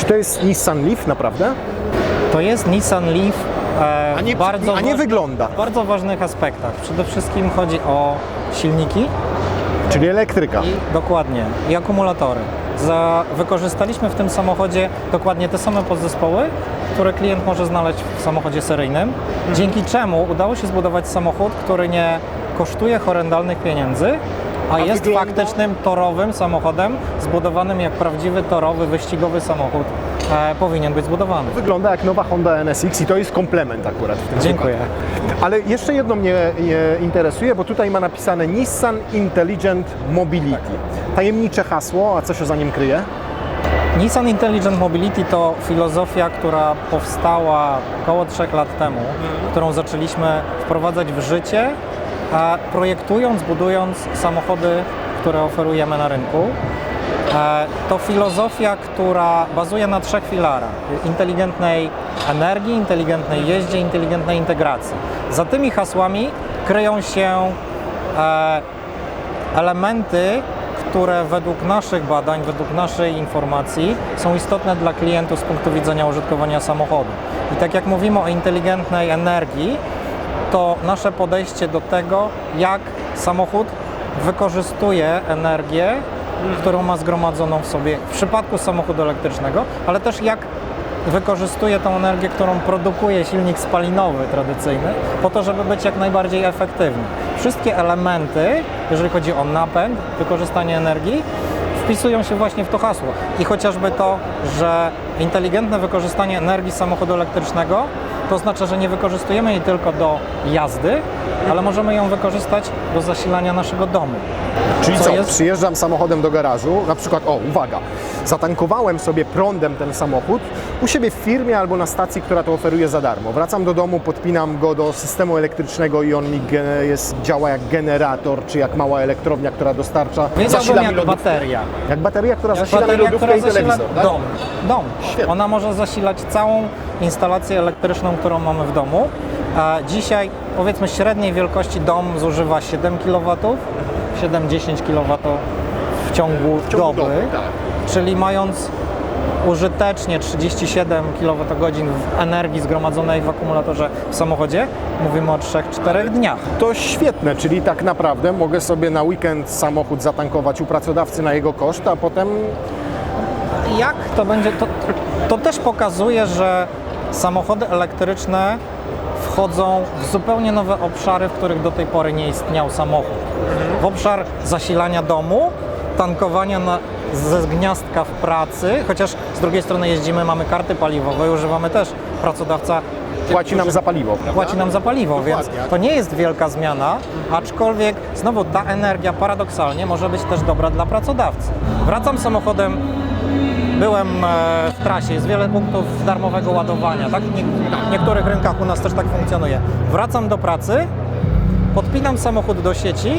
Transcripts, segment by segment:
Czy to jest Nissan Leaf naprawdę? To jest Nissan Leaf e, A nie- bardzo a nie wygląda. W bardzo ważnych aspektach. Przede wszystkim chodzi o silniki Czyli elektryka. i dokładnie i akumulatory. Za, wykorzystaliśmy w tym samochodzie dokładnie te same podzespoły, które klient może znaleźć w samochodzie seryjnym, dzięki czemu udało się zbudować samochód, który nie kosztuje horrendalnych pieniędzy, a, jest wygląda? faktycznym torowym samochodem, zbudowanym jak prawdziwy torowy, wyścigowy samochód e, powinien być zbudowany. Wygląda jak nowa Honda NSX i to jest komplement akurat w tym Dziękuję. wypadku. Ale jeszcze jedno mnie e, interesuje, bo tutaj ma napisane Nissan Intelligent Mobility. Tajemnicze hasło, a co się za nim kryje? Nissan Intelligent Mobility to filozofia, która powstała około 3 lat temu, którą zaczęliśmy wprowadzać w życie, projektując, budując samochody, które oferujemy na rynku. E, To filozofia, która bazuje na trzech filarach: inteligentnej energii, inteligentnej jeździe, inteligentnej integracji. Za tymi hasłami kryją się e, elementy, które według naszych badań, według naszej informacji są istotne dla klientów z punktu widzenia użytkowania samochodu. I tak jak mówimy o inteligentnej energii, to nasze podejście do tego, jak samochód wykorzystuje energię, którą ma zgromadzoną w sobie w przypadku samochodu elektrycznego, ale też jak wykorzystuje tą energię, którą produkuje silnik spalinowy tradycyjny, po to, żeby być jak najbardziej efektywny. Wszystkie elementy, jeżeli chodzi o napęd, wykorzystanie energii, wpisują się właśnie w to hasło. I chociażby to, że inteligentne wykorzystanie energii samochodu elektrycznego to oznacza, że nie wykorzystujemy jej tylko do jazdy, ale możemy ją wykorzystać do zasilania naszego domu. Czyli Co co, jest- przyjeżdżam samochodem do garażu, na przykład, o uwaga, zatankowałem sobie prądem ten samochód u siebie w firmie albo na stacji, która to oferuje za darmo. Wracam do domu, podpinam go do systemu elektrycznego i on mi jest, działa jak generator, czy jak mała elektrownia, która dostarcza, zasila jak lodówkę. bateria. Jak bateria, która Jak zasila bateria, która zasila telewizor. tak? dom. dom. Świetnie. Ona może zasilać całą instalację elektryczną, którą mamy w domu. Dzisiaj powiedzmy średniej wielkości dom zużywa 7 kW, 7-10 kW w ciągu, W ciągu doby. doby, tak. Czyli mając użytecznie 37 kWh energii zgromadzonej w akumulatorze w samochodzie, mówimy o 3-4 dniach. To świetne, czyli tak naprawdę mogę sobie na weekend samochód zatankować u pracodawcy na jego koszt, a potem Jak to będzie? To, to też pokazuje, że samochody elektryczne wchodzą w zupełnie nowe obszary, w których do tej pory nie istniał samochód. W obszar zasilania domu, tankowania na, ze gniazdka w pracy, chociaż z drugiej strony jeździmy, mamy karty paliwowe i używamy też pracodawca płaci nam za paliwo, prawda? płaci nam za paliwo, więc Dokładnie. to nie jest wielka zmiana, aczkolwiek znowu ta energia paradoksalnie może być też dobra dla pracodawcy. Wracam samochodem, byłem e, w trasie, jest wiele punktów darmowego ładowania, tak? W niektórych rynkach u nas też tak funkcjonuje. Wracam do pracy, podpinam samochód do sieci,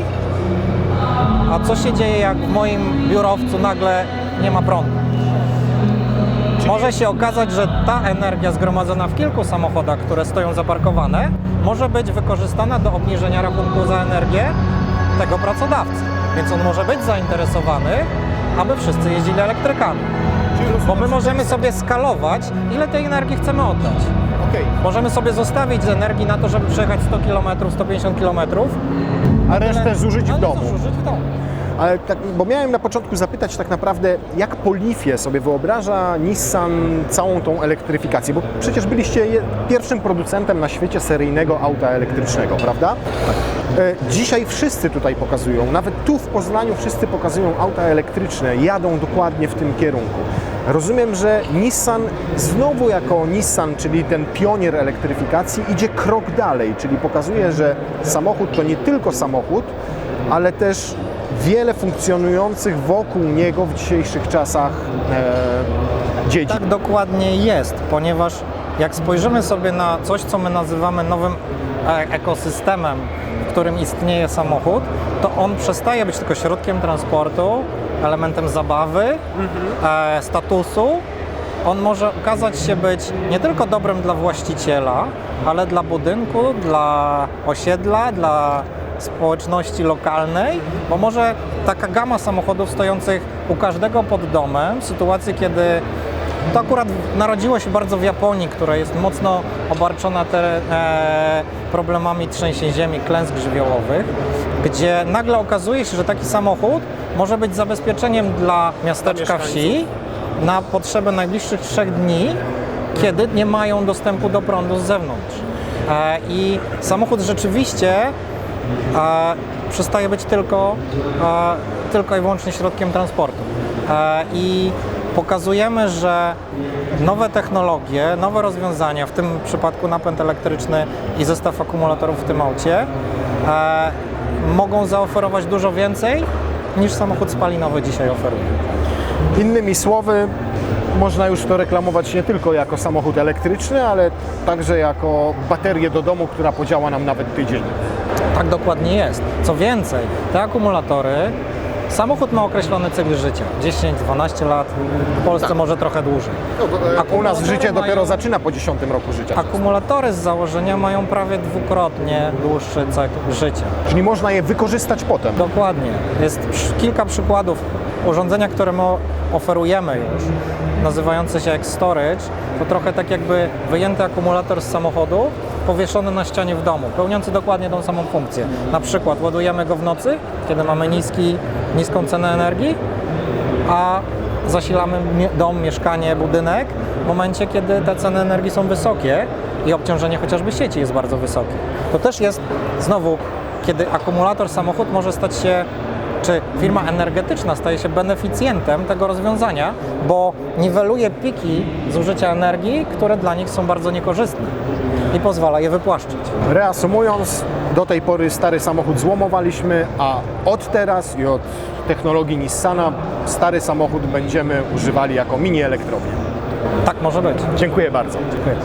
a co się dzieje jak w moim biurowcu nagle nie ma prądu? Może się okazać, że ta energia zgromadzona w kilku samochodach, które stoją zaparkowane, może być wykorzystana do obniżenia rachunku za energię tego pracodawcy. Więc on może być zainteresowany, aby wszyscy jeździli elektrykami. Bo my możemy sobie skalować, ile tej energii chcemy oddać. Okej. Możemy sobie zostawić z energii na to, żeby przejechać 100 km, 150 km, A resztę zużyć w domu. Zużyć w domu. Ale tak, bo miałem na początku zapytać tak naprawdę, jak po Leafie sobie wyobraża Nissan całą tą elektryfikację, bo przecież byliście pierwszym producentem na świecie seryjnego auta elektrycznego, prawda? E, Dzisiaj wszyscy tutaj pokazują, nawet tu w Poznaniu wszyscy pokazują auta elektryczne, jadą dokładnie w tym kierunku. Rozumiem, że Nissan znowu jako Nissan, czyli ten pionier elektryfikacji, idzie krok dalej, czyli pokazuje, że samochód to nie tylko samochód, ale też wiele funkcjonujących wokół niego w dzisiejszych czasach e, dziedzin. Tak dokładnie jest, ponieważ jak spojrzymy sobie na coś, co my nazywamy nowym e- ekosystemem, w którym istnieje samochód, to on przestaje być tylko środkiem transportu, elementem zabawy, e, statusu. On może okazać się być nie tylko dobrem dla właściciela, ale dla budynku, dla osiedla, dla społeczności lokalnej, bo może taka gama samochodów stojących u każdego pod domem, w sytuacji kiedy To akurat narodziło się bardzo w Japonii, która jest mocno obarczona te, e, problemami trzęsień ziemi, klęsk żywiołowych, gdzie nagle okazuje się, że taki samochód może być zabezpieczeniem dla miasteczka wsi na potrzeby najbliższych trzech dni, kiedy nie mają dostępu do prądu z zewnątrz. E, I samochód rzeczywiście e, przestaje być tylko, e, tylko i wyłącznie środkiem transportu. E, I pokazujemy, że nowe technologie, nowe rozwiązania, w tym przypadku napęd elektryczny i zestaw akumulatorów w tym aucie, e, mogą zaoferować dużo więcej niż samochód spalinowy dzisiaj oferuje. Innymi słowy, można już to reklamować nie tylko jako samochód elektryczny, ale także jako baterię do domu, która podziała nam nawet tydzień. Tak dokładnie jest. Co więcej, te akumulatory, samochód ma określony cykl życia 10-12 lat, w Polsce może trochę dłużej. e, U nas życie Akumulatory dopiero mają- zaczyna po 10 roku życia. Akumulatory z założenia mają prawie dwukrotnie dłuższy cykl życia. Czyli można je wykorzystać potem. Dokładnie. Jest kilka przykładów urządzenia, które my oferujemy już, nazywające się X-Storage. To trochę tak jakby wyjęty akumulator z samochodu, powieszony na ścianie w domu, pełniący dokładnie tą samą funkcję. Na przykład ładujemy go w nocy, kiedy mamy niski, niską cenę energii, a zasilamy dom, mieszkanie, budynek w momencie, kiedy te ceny energii są wysokie i obciążenie chociażby sieci jest bardzo wysokie. To też jest znowu, kiedy akumulator samochód może stać się, czy firma energetyczna staje się beneficjentem tego rozwiązania, bo niweluje piki zużycia energii, które dla nich są bardzo niekorzystne i pozwala je wypłaszczyć. Reasumując, do tej pory stary samochód złomowaliśmy, a od teraz i od technologii Nissana stary samochód będziemy używali jako mini elektrownię. Tak może być. Dziękuję bardzo. Dziękuję.